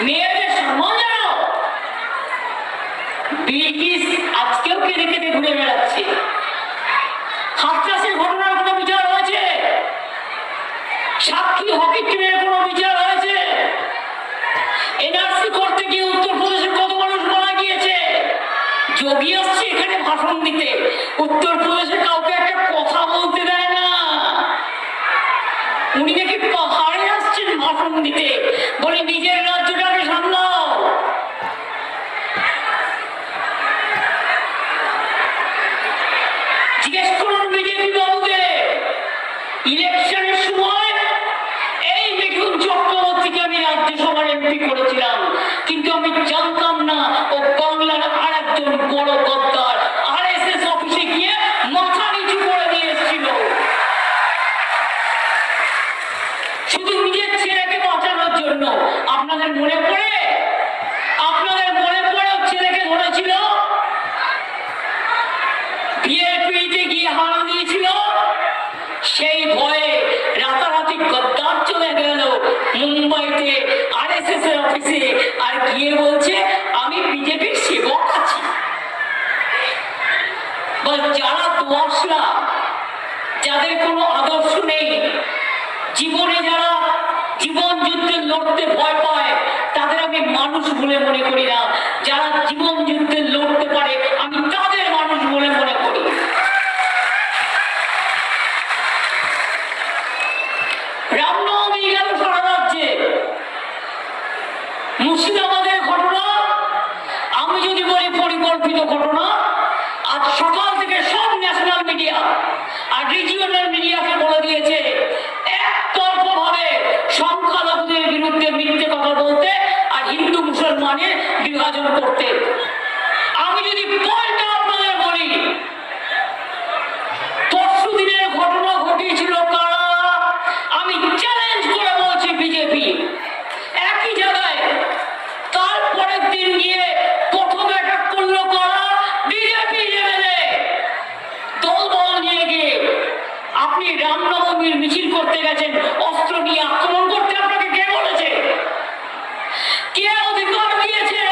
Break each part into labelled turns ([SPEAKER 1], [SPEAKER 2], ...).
[SPEAKER 1] মেয়েদের সম্মান জানাও বিলকিস আজকেও কেঁদে কেঁদে ঘুরে বেড়াচ্ছে। হাতরাসের ঘটনার কোনো বিচার হয়েছে? সাক্ষী হকি টিমের কোনো বিচার হয়েছে? এনআরসি করতে গিয়ে উত্তরপ্রদেশের কত মানুষ মারা গিয়েছে? যোগী আসছে এখানে ভাষণ দিতে। উত্তরপ্রদেশের কাউকে একটা কথা বলতে দেয় না। উনি নাকি পাহাড়ে আসছেন ভাষণ দিতে। বলে নিজের রাজ্যটা করেছিলাম। কিন্তু আমি জানতাম না, ও বাংলার আর বড় গদ্দার আর এস এস অফিসে গিয়ে মাথা নিচু করে দিয়ে এসেছিল। শুধু নিজের ছেলেকে বাঁচানোর জন্য। আপনাদের মনে পড়ে? আপনাদের মনে পড়ে ছেলেকে ধরেছিল? বিএপিতে গিয়ে হারা দিয়েছিল? সেই ভয়ে রাতারাতি গদ্দার চলে গেল মুম্বাইতে। আরএসএস অফিসে আর গিয়ে বলছে? আমি বিজেপির সেবক আছি। যারা দোয়াশরা, যাদের কোনো আদর্শ নেই জীবনে যারা জীবন যুদ্ধে লড়তে ভয় পায়, তাদের আমি মানুষ বলে মনে করি না। যারা জীবন যুদ্ধে লড়তে পারে আমি তাদের মানুষ বলে মনে করি রামনবমী গেল সারা রাজ্যে মুর্শিদাবাদের ঘটনা, আমি যদি বলি পরিকল্পিত ঘটনা, আজ সকাল থেকে সব ন্যাশনাল মিডিয়া আর রিজিওনাল মিডিয়াকে বলে দিয়েছে বিরুদ্ধে কথা বলতে আর হিন্দু মুসলমানের বিভাজন করতে। আমি যদি পয়েন্টটা আপনাদের বলি পরশু দিনের ঘটনা ঘটিয়েছিল কারা আমি চ্যালেঞ্জ করে বলছি বিজেপি একই জায়গায় তারপরের দিন গিয়ে প্রথম অ্যাটাক করল কারা বিজেপি এমএলএ দল বল নিয়ে গিয়ে আপনি রামনবমীর মিছিল করতে গেছেন, অস্ত্র নিয়ে আক্রমণ করতে আপনাকে কে বলেছে? কে অধিকার দিয়েছে?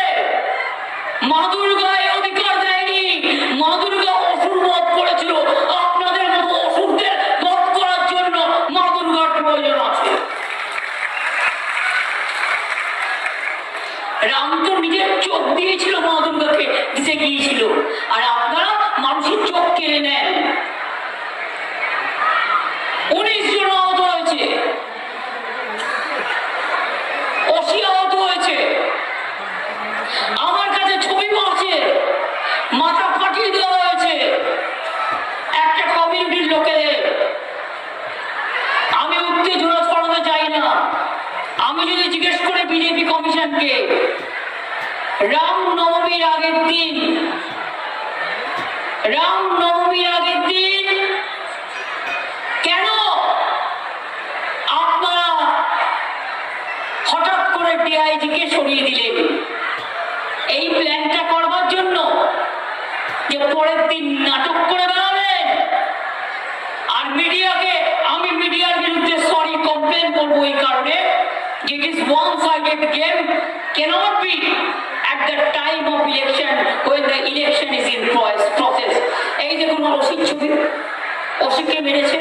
[SPEAKER 1] মা দুর্গায় অধিকার দেয়নি। মা দুর্গা অসুর বধ করেছিল। আপনাদের মতো অসুরদের বধ করার জন্য মা দুর্গার প্রয়োজন আছে। রাম তো নিজের চোখ দিয়েছিল মা দুর্গাকে দিতে গিয়েছিল। আর আপনারা আমার কাছে ছবি আছে মাথা ফাটিয়ে দেওয়া হয়েছে। একটা কমিউনিটির লোকেদের। আমি উত্তেজনা ছড়াতে চাই না। আমি যদি জিজ্ঞেস করে বিজেপি কমিশনকে, রাম নবমীর আগের দিন, রাম নবমীর আগের দিন কেন আপনারা হঠাৎ করে ডিআইজিকে সরিয়ে দিলেন? এই প্ল্যানটা করবার জন্য যে পরের দিন নাটক করে বেড়াবেন আর মিডিয়াকে, আমি মিডিয়ার বিরুদ্ধে সরি কমপ্লেন করব এই কারণে is one sided game cannot be at the time of election when the election is in process. এই দেখুন অসিত ছবি অসিতকে মেরেছে।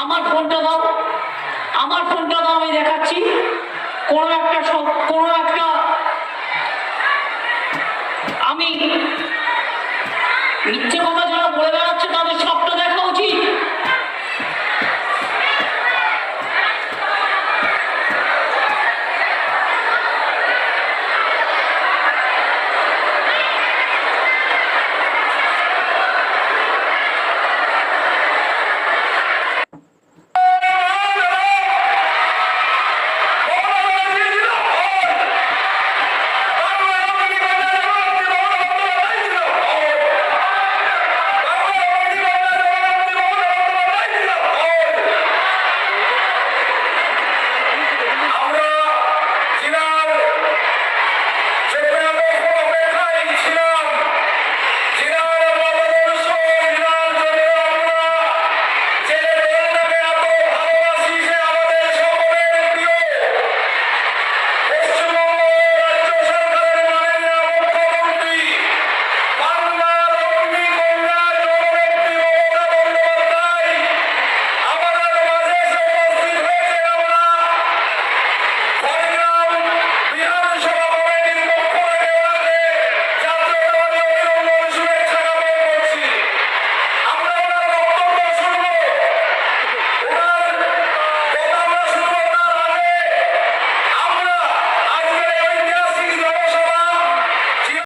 [SPEAKER 1] আমার ফোনটা দাও। আমার ফোনটা দাও, আমি দেখাচ্ছি। কোনো একটা কোনো একটা 밑에 받아줘.